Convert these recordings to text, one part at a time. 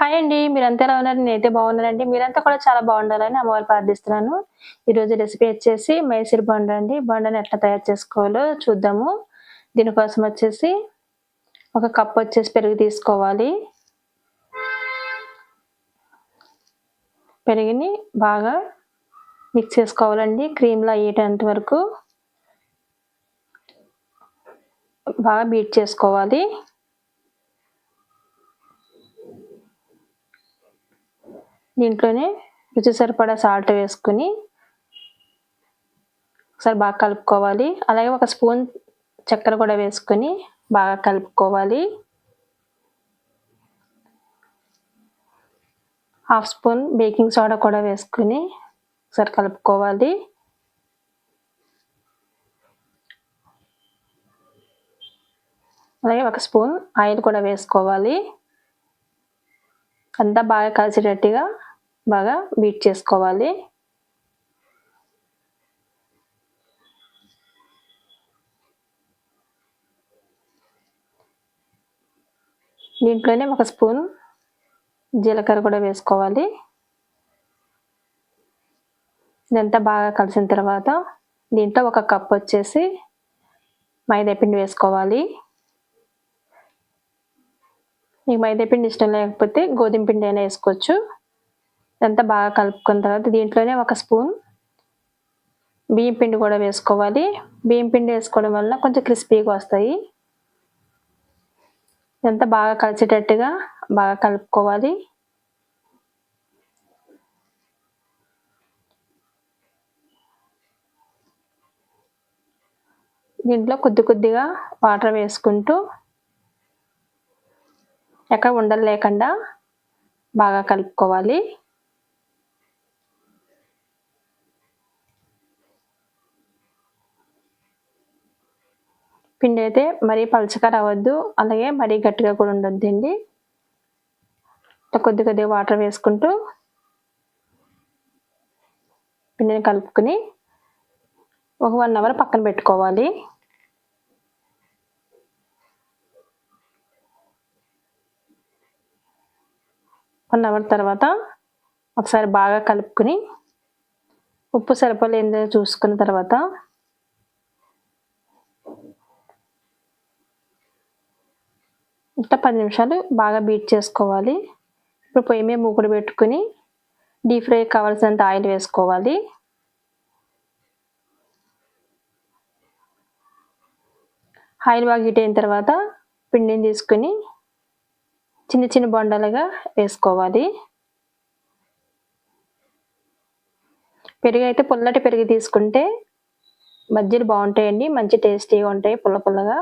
Hi అండి మీరంతా ఎలా ఉన్నారు? నేనైతే బాగున్నానండి. మీరంతా కూడా చాలా బాగుండాలని అమ్మవారు ప్రార్థిస్తున్నాను. ఈరోజు రెసిపీ వచ్చేసి మైసూర్ బొండ అండి. బొండని ఎట్లా తయారు చేసుకోవాలో చూద్దాము. దీనికోసం వచ్చేసి ఒక కప్ వచ్చేసి పెరుగు తీసుకోవాలి. పెరుగుని బాగా మిక్స్ చేసుకోవాలండి. క్రీమ్లో అయ్యేటంత వరకు బాగా బీట్ చేసుకోవాలి. దీంట్లోనే రుచి సరిపడా సాల్ట్ వేసుకుని ఒకసారి బాగా కలుపుకోవాలి. అలాగే ఒక స్పూన్ చక్కెర కూడా వేసుకొని బాగా కలుపుకోవాలి. హాఫ్ స్పూన్ బేకింగ్ సోడా కూడా వేసుకుని ఒకసారి కలుపుకోవాలి. అలాగే ఒక స్పూన్ ఆయిల్ కూడా వేసుకోవాలి. అంతా బాగా కలిసేటట్టుగా బాగా బీట్ చేసుకోవాలి. దీంట్లోనే ఒక స్పూన్ జీలకర్ర కూడా వేసుకోవాలి. ఇదంతా బాగా కలిసిన తర్వాత దీంట్లో ఒక కప్ వచ్చేసి మైదాపిండి వేసుకోవాలి. మీకు మైదాపిండి ఇష్టం లేకపోతే గోధుమ పిండి అయినా వేసుకోవచ్చు. ఇదంతా బాగా కలుపుకున్న తర్వాత దీంట్లోనే ఒక స్పూన్ బియ్యం పిండి కూడా వేసుకోవాలి. బియ్యం పిండి వేసుకోవడం వల్ల కొంచెం క్రిస్పీగా వస్తాయి. ఇదంతా బాగా కలిసేటట్టుగా బాగా కలుపుకోవాలి. దీంట్లో కొద్ది కొద్దిగా వాటర్ వేసుకుంటూ ఎక్కడ ఉండలు లేకుండా బాగా కలుపుకోవాలి. పిండి అయితే మరీ పలుచగా రావద్దు. అలాగే మరీ గట్టిగా కూడా ఉండొద్దండి. కొద్ది కొద్దిగా వాటర్ వేసుకుంటూ పిండిని కలుపుకొని ఒక వన్ అవర్ పక్కన పెట్టుకోవాలి. వన్ అవర్ తర్వాత ఒకసారి బాగా కలుపుకొని ఉప్పు సరిపోలేదో చూసుకున్న తర్వాత ఇట్లా పది నిమిషాలు బాగా బీట్ చేసుకోవాలి. ఇప్పుడు పొయ్యి మీద మూకుడు పెట్టుకుని డీప్ ఫ్రై కావాల్సినంత ఆయిల్ వేసుకోవాలి. ఆయిల్ బాగా హీట్ అయిన తర్వాత పిండిని తీసుకుని చిన్న చిన్న బొండాలుగా వేసుకోవాలి. పెరుగు అయితే పుల్లటి పెరుగు తీసుకుంటే మధ్యలో బాగుంటాయండి మంచి టేస్టీగా ఉంటాయి పుల్ల పుల్లగా.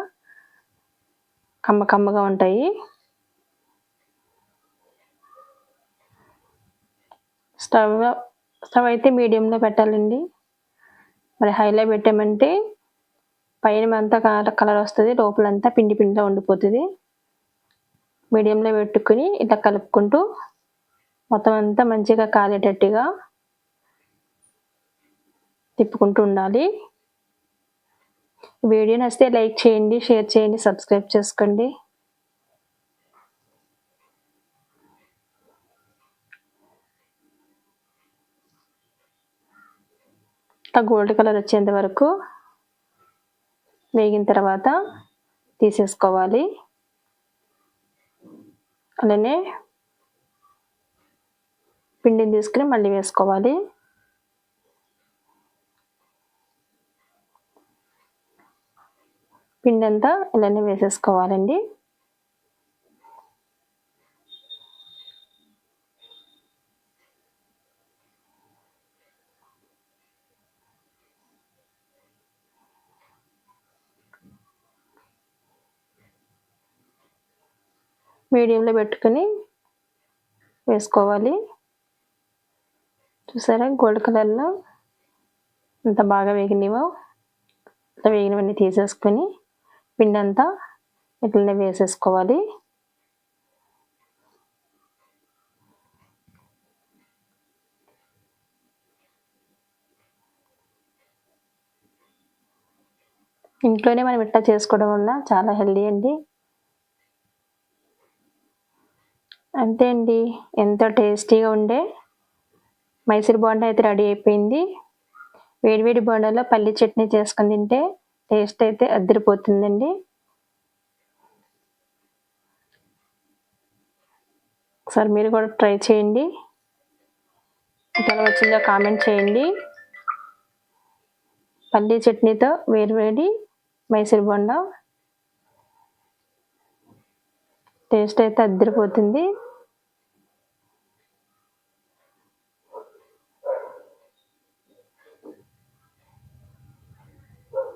కమ్మ కమ్మగా ఉంటాయి. స్టవ్ స్టవ్ అయితే మీడియంలో పెట్టాలండి. మరి హైలో పెట్టామంటే పైన అంతా కలర్ వస్తుంది. లోపలంతా పిండి పిండిలో ఉండిపోతుంది. మీడియంలో పెట్టుకుని ఇట్లా కలుపుకుంటూ మొత్తం అంతా మంచిగా కాలేటట్టుగా తిప్పుకుంటూ ఉండాలి. వీడియో నచ్చితే లైక్ చేయండి షేర్ చేయండి సబ్స్క్రైబ్ చేసుకోండి. గోల్డ్ కలర్ వచ్చేంత వరకు వేగిన తర్వాత తీసేసుకోవాలి. అలానే పిండిని తీసుకుని మళ్ళీ వేసుకోవాలి. పిండి అంతా ఇలానే వేసేసుకోవాలండి. మీడియంలో పెట్టుకొని వేసుకోవాలి. చూసారా గోల్డ్ కలర్లో అంత బాగా వేగినవో అంత వేగినవన్నీ తీసేసుకొని పిండి అంతా ఇట్లనే వేసేసుకోవాలి. ఇంట్లోనే మనం ఇట్లా చేసుకోవడం వల్ల చాలా హెల్దీ అండి. అంతే అండి. ఎంతో టేస్టీగా ఉండే మైసూర్ బోండా అయితే రెడీ అయిపోయింది. వేడివేడి బోండాలో పల్లి చట్నీ చేసుకొని తింటే టేస్ట్ అయితే అద్దరిపోతుందండి ఒకసారి మీరు కూడా ట్రై చేయండి. ఎలా వచ్చిందో కామెంట్ చేయండి. పల్లీ చట్నీతో వేరువేడి మైసూర్ బొండ. టేస్ట్ అయితే అద్దరిపోతుంది